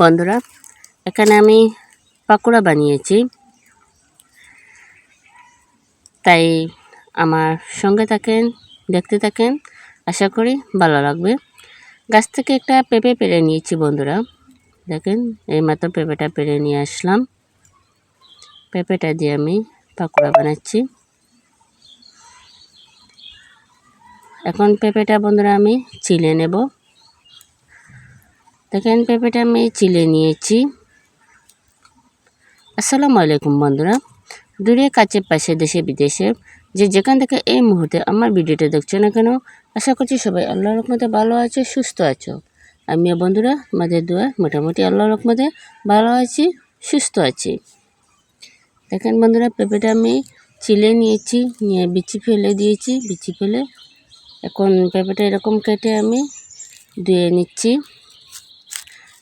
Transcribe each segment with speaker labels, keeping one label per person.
Speaker 1: বন্ধুরা, এখানে আমি পাকোড়া বানিয়েছি। তাই আমার সঙ্গে থাকেন, দেখতে থাকেন, আশা করি ভালো লাগবে। গাছ থেকে একটা পেঁপে পেরে নিয়েছি বন্ধুরা। দেখেন, এই মাত্র পেঁপেটা পেরে নিয়ে আসলাম। পেঁপেটা দিয়ে আমি পাকোড়া বানাচ্ছি। এখন পেঁপেটা বন্ধুরা আমি চিলে নেব। দেখেন পেঁপেটা আমি চিলে নিয়েছি। আসসালামু আলাইকুম বন্ধুরা। দূরে কাছে, পাশে, দেশে, বিদেশে যে যেখান থেকে এই মুহূর্তে আমার ভিডিওটা দেখছ না কেন, আশা করছি সবাই আল্লাহ রকমতে ভালো আছে, সুস্থ আছো। আমিও বন্ধুরা আমাদের দোয়া মোটামুটি আল্লাহ রকমতে ভালো আছি, সুস্থ আছি। দেখেন বন্ধুরা, পেঁপেটা আমি চিলে নিয়েছি, নিয়ে বিচি ফেলে দিয়েছি, বিচি ফেলে। এখন পেঁপেটা এরকম কেটে আমি ধুয়ে নিচ্ছি।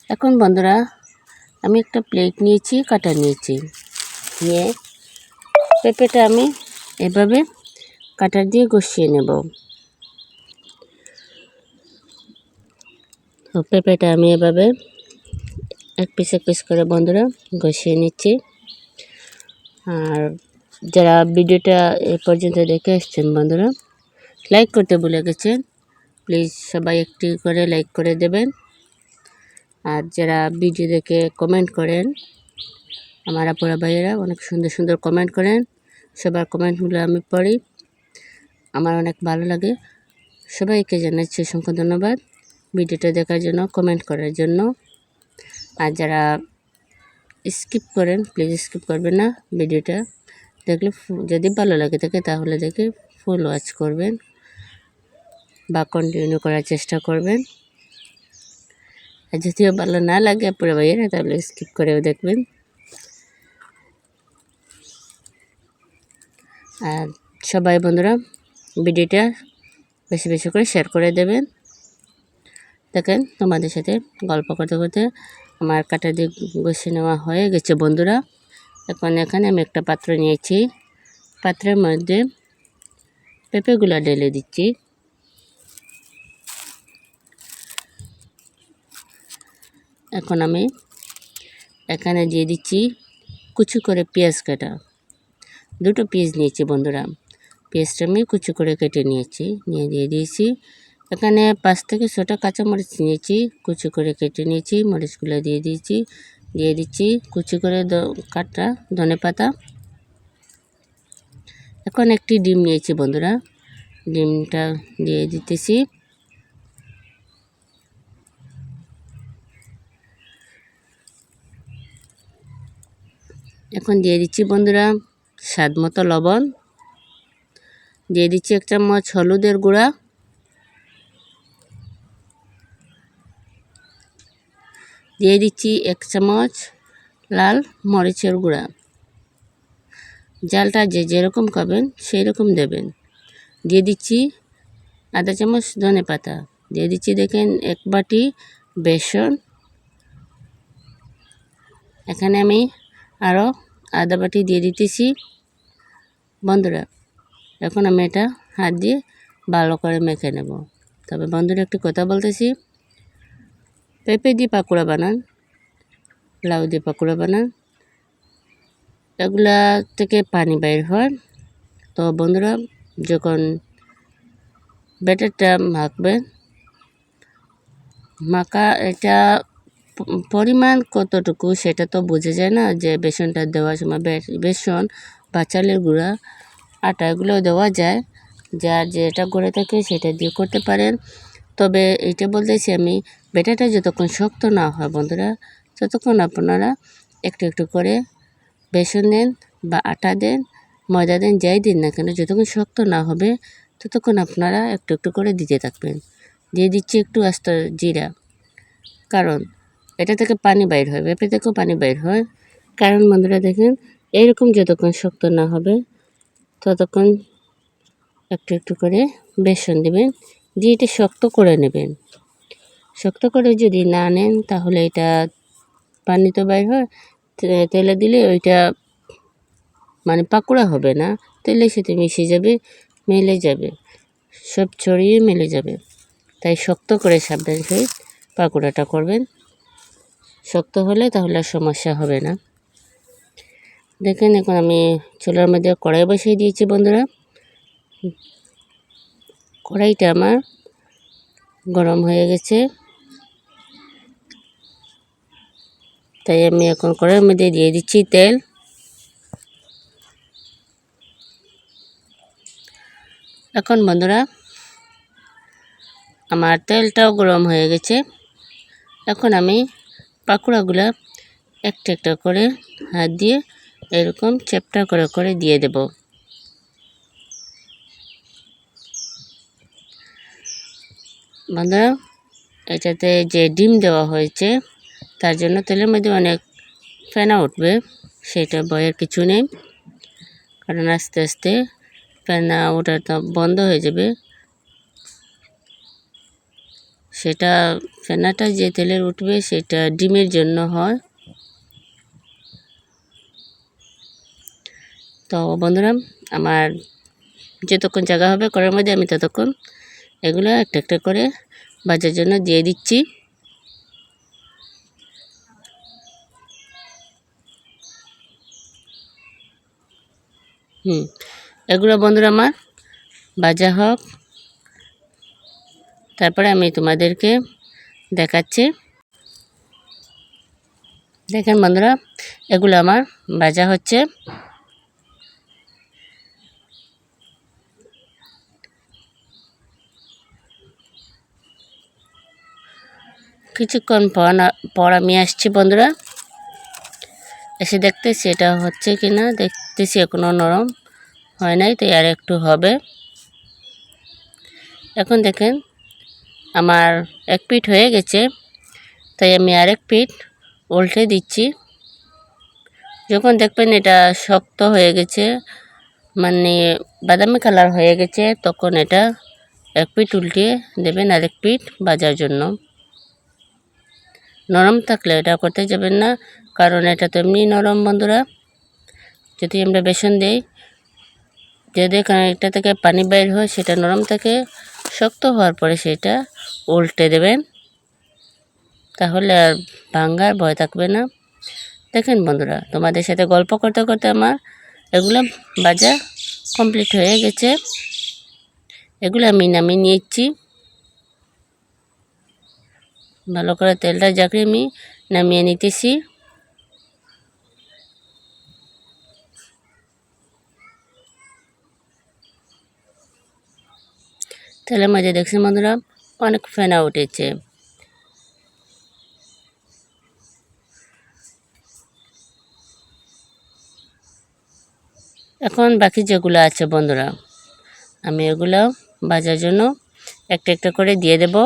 Speaker 1: এখন বন্ধুরা, আমি একটা প্লেট নিয়েছি কাটা নিয়েছি। নিয়ে পেঁপেটা আমি এভাবে কাটার দিয়ে কষিয়ে নেব। তো পেঁপেটা আমি এভাবে এক পিস এক পিস করে বন্ধুরা কষিয়ে নিচ্ছি। আর যারা ভিডিওটা এ পর্যন্ত দেখে এসছেন বন্ধুরা লাইক করতে ভুলে গেছেন প্লিজ সবাই একটি করে লাইক করে দেবেন। আর যারা ভিডিও দেখে কমেন্ট করেন, আমার আপুরা ভাইয়েরা অনেক সুন্দর সুন্দর কমেন্ট করেন। সবার কমেন্টগুলো আমি পড়ি। আমার অনেক ভালো লাগে। সবাইকে জানাচ্ছি অসংখ্য ধন্যবাদ ভিডিওটা দেখার জন্য কমেন্ট করার জন্য। আর যারা স্কিপ করেন প্লিজ স্কিপ করবেন না ভিডিওটা দেখলে যদি ভালো লাগে থাকে তাহলে দেখে ফুল ওয়াচ করবেন বা কন্টিনিউ করার চেষ্টা করবেন। আর যদিও ভালো না লাগে, পুরো ভাইয়েরা তাহলে স্কিপ করেও দেখবেন। আর সবাই বন্ধুরা, ভিডিওটা বেশি বেশি করে শেয়ার করে দেবেন। দেখেন, তোমাদের সাথে গল্প করতে করতে আমার কাটা দিয়ে বসে নেওয়া হয়ে গেছে, বন্ধুরা। এখন এখানে আমি একটা পাত্র নিয়েছি। পাত্রের মধ্যে পেঁপেগুলো ঢেলে দিচ্ছি। এখন আমি এখানে দিয়ে দিচ্ছি কুচু করে পেঁয়াজ কাটা। দুটো পেঁয়াজ নিয়েছি বন্ধুরা। পেঁয়াজটা আমি কুচু করে কেটে নিয়েছি। নিয়ে দিয়ে দিয়েছি এখানে পাঁচ থেকে ছটা কাঁচামরিচ নিয়েছি, কুচু করে কেটে নিয়েছি, মরিচগুলো দিয়ে দিয়েছি। দিয়ে দিচ্ছি কুচি করে কাটা ধনে পাতা। এখন একটি ডিম নিয়েছি বন্ধুরা। ডিমটা দিয়ে দিতেছি। এখন দিয়ে দিচ্ছি বন্ধুরা স্বাদ মতো লবণ। দিয়ে দিচ্ছি এক চামচ হলুদের গুঁড়া। দিয়ে দিচ্ছি এক চামচ লাল মরিচের গুঁড়া। জালটা যে যেরকম খাবেন সেই রকম দেবেন। দিয়ে দিচ্ছি আধা চামচ ধনে পাতা। দিয়ে দিচ্ছি দেখেন এক বাটি বেসন। এখানে আমি আরও আদা বাটি দিয়ে দিতেছি। বন্ধুরা, এখন আমি এটা হাত দিয়ে ভালো করে মেখে নেব। তবে বন্ধুরা, একটি কথা বলতেছি। পেঁপে দিয়ে পাকোড়া বানান, লাউ দিয়ে পাকোড়া বানান। এগুলা থেকে পানি বাইর হয়। তো বন্ধুরা, যখন ব্যাটারটা মাখবেন, মাখা এটা পরিমাণ কতটুকু সেটা তো বোঝা যায় না, যে বেসনটা দেওয়ার সময় বেসন বা চালের গুঁড়া, আটা এগুলো দেওয়া যায়। যার যেটা করে থাকে সেটা দিয়ে করতে পারেন। তবে এটা বলতেছি আমি বেটাটা যতক্ষণ শক্ত না হয় বন্ধুরা, ততক্ষণ আপনারা একটু একটু করে বেসন দেন বা আটা দেন, ময়দা দেন, যাই দিন না কেন, যতক্ষণ শক্ত না হবে, ততক্ষণ আপনারা একটু একটু করে দিতে থাকবেন। দিয়ে দিচ্ছি একটু আস্ত জিরা। কারণ এটা থেকে পানি বাইর হয় পেঁপে থেকেও পানি বাইর হয়। কারণ বন্ধুরা দেখেন এইরকম যতক্ষণ শক্ত না হবে, ততক্ষণ একটু একটু করে বেসন দেবেন, দিয়ে এটা শক্ত করে নেবেন। শক্ত করে যদি না নেন, তাহলে এটা পানি তো বাইর হয় তেলে দিলে ওইটা মানে পাকোড়া হবে না, তেলের সাথে মিশে যাবে, মেলে যাবে, সব ছড়িয়ে মেলে যাবে। তাই শক্ত করে সাবধান সহিত পাকোড়াটা করবেন। শক্ত হলে তাহলে সমস্যা হবে না। দেখেন এখন আমি চুলার মধ্যে কড়াই বসিয়ে দিয়েছি বন্ধুরা। কড়াইটা আমার গরম হয়ে গেছে। তাই আমি এখন কড়াইয়ের মধ্যে দিয়ে দিচ্ছি তেল। এখন বন্ধুরা আমার তেলটাও গরম হয়ে গেছে। এখন আমি পাকোড়াগুলো একটা একটা করে হাত দিয়ে এরকম চ্যাপটা করে করে দিয়ে দেব। বন্ধুরা, এটাতে যে ডিম দেওয়া হয়েছে, তার জন্য তেলের মধ্যে অনেক ফেনা উঠবে, সেটা ভয়ের কিছু নেই। কারণ আস্তে আস্তে ফেনা ওঠাটা বন্ধ হয়ে যাবে। সেটা ফেনাটা যে তেলের উঠবে সেটা ডিমের জন্য হয়। তো বন্ধুরা, আমার যতক্ষণ জায়গা হবে করার মধ্যে আমি ততক্ষণ এগুলো একটা একটা করে বাজার জন্য দিয়ে দিচ্ছি। হুম, এগুলো বন্ধুরা আমার বাজা হোক। তারপরে আমি তোমাদেরকে দেখাচ্ছি। দেখেন বন্ধুরা, এগুলো আমার বাজা হচ্ছে। কিছুক্ষণ পর পর আমি আসছি বন্ধুরা। এসে দেখতেছি এটা হচ্ছে কি না দেখতেছি এখনও নরম, হয় নাই তাই আর একটু হবে। এখন দেখেন আমার এক পিঠ হয়ে গেছে, তাই আমি আরেক পিঠ উল্টে দিচ্ছি। যখন দেখবেন এটা শক্ত হয়ে গেছে মানে বাদামি কালার হয়ে গেছে, তখন এটা এক পিঠ উল্টিয়ে দেবেন আরেক পিঠ বাজার জন্য। নরম থাকলে এটা করতে যাবেন না, কারণ এটা তো এমনি নরম বন্ধুরা। যদি আমরা বেসন দিই, যদি এখানে এটা থেকে পানি বাইর হয়, সেটা নরম থাকে। শক্ত হওয়ার পরে সেটা উল্টে দেবেন। তাহলে আর ভাঙ্গার ভয় থাকবে না। দেখেন বন্ধুরা, তোমাদের সাথে গল্প করতে করতে আমার এগুলো বাজা কমপ্লিট হয়ে গেছে। এগুলো আমি নামিয়ে নিয়েছি। ভালো করে তেলটা জাগড়ে আমি নামিয়ে নিতেছি। তেলের মাঝে দেখছি বন্ধুরা, অনেক ফেনা উঠেছে। এখন বাকি যেগুলো আছে বন্ধুরা, আমি এগুলো বাজার জন্য একটা একটা করে দিয়ে দেবো।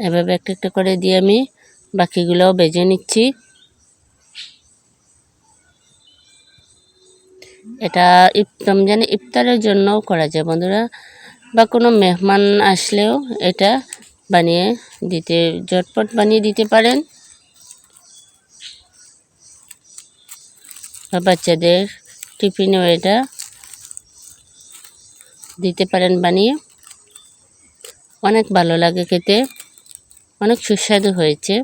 Speaker 1: এভাবে একটা একটা করে দিয়ে আমি বাকিগুলোও বেজে নিচ্ছি। এটা রমজানে ইফতারের জন্যও করা যায় বন্ধুরা। বা কোনো মেহমান আসলেও এটা বানিয়ে দিতে, ঝটপট বানিয়ে দিতে পারেন। বা বাচ্চাদের টিফিনেও এটা দিতে পারেন বানিয়ে। অনেক ভালো লাগে খেতে। অনেক সুস্বাদু হয়েছে।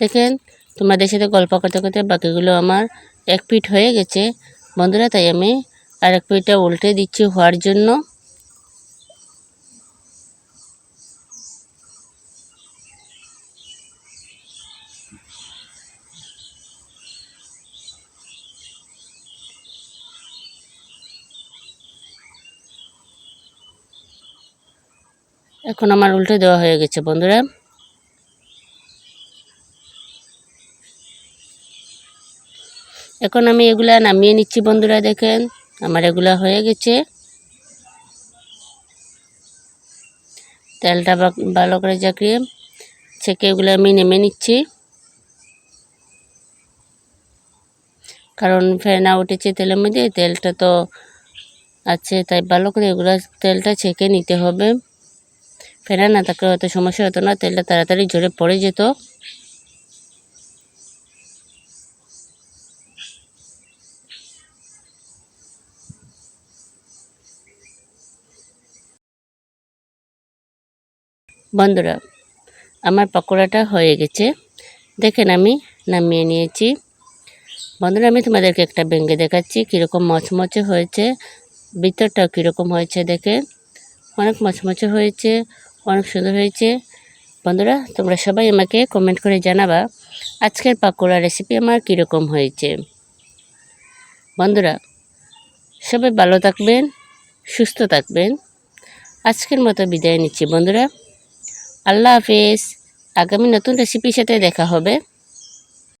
Speaker 1: দেখেন, তোমাদের সাথে গল্প করতে করতে বাকিগুলো আমার এক পিঠ হয়ে গেছে। বন্ধুরা, তাই আমি আর এক পিঠটা উল্টে দিচ্ছি হওয়ার জন্য। এখন আমার উল্টে দেওয়া হয়ে গেছে, বন্ধুরা। এখন আমি এগুলা নামিয়ে নিচ্ছি, বন্ধুরা, দেখেন। আমার এগুলা হয়ে গেছে। তেলটা ভালো করে চাকরিয়ে ছেঁকে এগুলো আমি নেমে নিচ্ছি। কারণ ফেনা উঠেছে তেলের মধ্যে, তেলটা তো আছে, তাই ভালো করে এগুলো তেলটা ছেঁকে নিতে হবে। ফেনা না থাকলে হয়তো সমস্যা হতো না, তেলটা তাড়াতাড়ি ঝরে পড়ে যেত। বন্ধুরা, আমার পকোড়াটা হয়ে গেছে। দেখেন আমি নামিয়ে নিয়েছি। বন্ধুরা, আমি তোমাদেরকে একটা ভেঙে দেখাচ্ছি, কীরকম মচমচে হয়েছে। ভিতরটাও কীরকম হয়েছে দেখে। অনেক মচমচে হয়েছে। অনেক সুন্দর হয়েছে। বন্ধুরা, তোমরা সবাই আমাকে কমেন্ট করে জানাবা আজকের পাকোড়া রেসিপি আমার কীরকম হয়েছে। বন্ধুরা, সবাই ভালো থাকবেন, সুস্থ থাকবেন। আজকের মতো বিদায় নিচ্ছি বন্ধুরা। আল্লাহ হাফেজ। আগামী নতুন রেসিপির সাথে দেখা হবে।